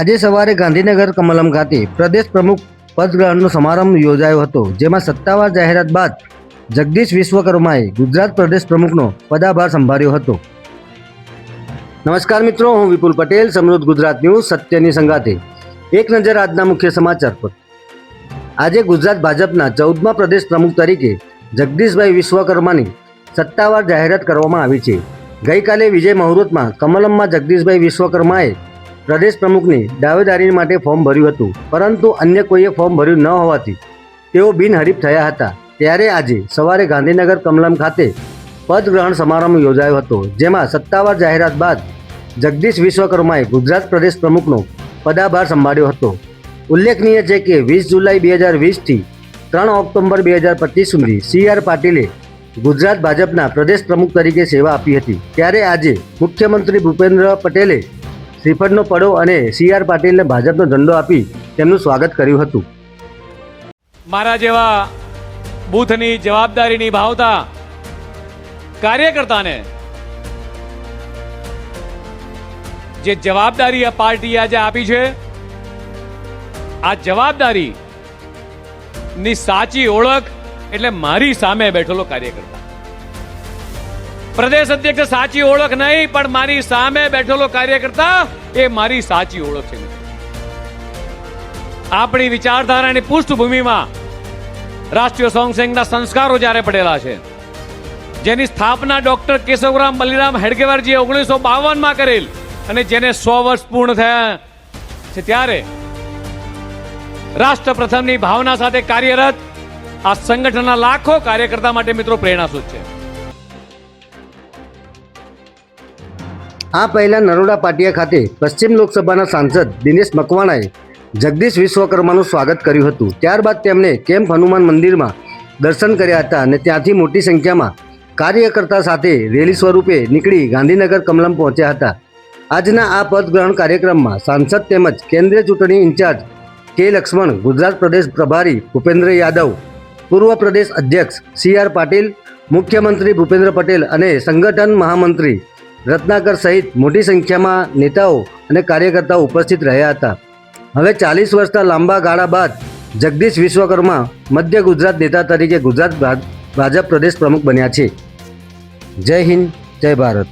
આજે સવારે ગાંધીનગર કમલમ ખાતે પ્રદેશ પ્રમુખ પદગ્રહણનો સમારંભ યોજાયો હતો, જેમાં સત્તાવાર જાહેરાત બાદ જગદીશ વિશ્વકર્માએ ગુજરાત પ્રદેશ પ્રમુખનો પદાભાર સંભાળ્યો હતો. નમસ્કાર મિત્રો, હું વિપુલ પટેલ, સમૃદ્ધ ગુજરાત ન્યૂઝ, સત્યની સંગાતે એક નજર આજના મુખ્ય સમાચાર પર. આજે ગુજરાત ભાજપના ચૌદમા પ્રદેશ પ્રમુખ તરીકે જગદીશભાઈ વિશ્વકર્માની સત્તાવાર જાહેરાત કરવામાં આવી છે. ગઈકાલે વિજય મુહૂર્તમાં કમલમમાં જગદીશભાઈ વિશ્વકર્માએ પ્રદેશ પ્રમુખની દાવેદારી માટે ફોર્મ ભર્યું હતું. પરંતુ અન્ય કોઈએ ફોર્મ ભર્યું ન હોવાથી તેઓ બિનહરીફ થયા હતા. ત્યારે આજે સવારે ગાંધીનગર કમલમ ખાતે પદગ્રહણ સમારંભ યોજાયો હતો, જેમાં સત્તાવાર જાહેરાત બાદ જગદીશ વિશ્વકર્માએ ગુજરાત પ્રદેશ પ્રમુખનો પદાભાર સંભાળ્યો હતો. ઉલ્લેખનીય છે કે વીસ જુલાઈ બે હજાર વીસથી ત્રણ ઓક્ટોબર બે હજાર પચીસ સુધી સી આર પાટીલે ગુજરાત ભાજપના પ્રદેશ પ્રમુખ તરીકે સેવા આપી હતી. ત્યારે આજે મુખ્યમંત્રી ભૂપેન્દ્ર પટેલે શ્રીફળનો પડો અને સી આર પાટીલને ભાજપનો ઝંડો આપી તેમનું સ્વાગત કર્યું હતું. મારા જેવા બૂથની જવાબદારી નિભાવતા કાર્યકર્તાને જે જવાબદારી આ પાર્ટીએ આજે આપી છે, આ જવાબદારી ની સાચી ઓળખ એટલે મારી સામે બેઠેલો કાર્યકર્તા. પ્રદેશ અધ્યક્ષ સાચી ઓળખ નહીં, પણ મારી સામે બેઠેલો કાર્યકર્તા એ મારી સાચી ઓળખ છે આપણી વિચારધારાની પૃષ્ઠભૂમિમાં રાષ્ટ્રીય સ્વયંસેવકના સંસ્કારો જ્યારે પડેલા છે, જેની સ્થાપના ડોક્ટર કેશવરામ બલિરામ હેડગેવારજીએ ઓગણીસો બાવનમાં કરેલ અને જેને સો વર્ષ પૂર્ણ થયા છે ત્યારે રાષ્ટ્ર પ્રથમની ભાવના સાથે કાર્યરત આ સંગઠનના લાખો કાર્યકર્તા માટે મિત્રો પ્રેરણાસ્ત્રોત છે. આ પહેલા નરોડા પાટિયા ખાતે પશ્ચિમ લોકસભાના સાંસદ દિનેશ મકવાણાએ જગદીશ વિશ્વકર્માનું સ્વાગત કર્યું હતું. ત્યારબાદ તેમણે કેમ્પ હનુમાન મંદિરમાં દર્શન કર્યા હતા અને ત્યાંથી મોટી સંખ્યામાં કાર્યકર્તા સાથે રેલી સ્વરૂપે નીકળી ગાંધીનગર કમલમ પહોંચ્યા હતા. આજના આ પદગ્રહણ કાર્યક્રમમાં સાંસદ તેમજ કેન્દ્રીય ચૂંટણી ઇન્ચાર્જ કે લક્ષ્મણ, ગુજરાત પ્રદેશ પ્રભારી ભૂપેન્દ્ર યાદવ, પૂર્વ પ્રદેશ અધ્યક્ષ સી આર પાટીલ, મુખ્યમંત્રી ભૂપેન્દ્ર પટેલ અને સંગઠન મહામંત્રી રત્નાકર સહિત મોટી સંખ્યામાં નેતાઓ અને કાર્યકર્તાઓ ઉપસ્થિત રહ્યા હતા. હવે ચાલીસ વર્ષના લાંબા ગાળા બાદ જગદીશ વિશ્વકર્મા મધ્ય ગુજરાત નેતા તરીકે ગુજરાત ભાજપ પ્રદેશ પ્રમુખ બન્યા છે. જય હિન્દ, જય ભારત.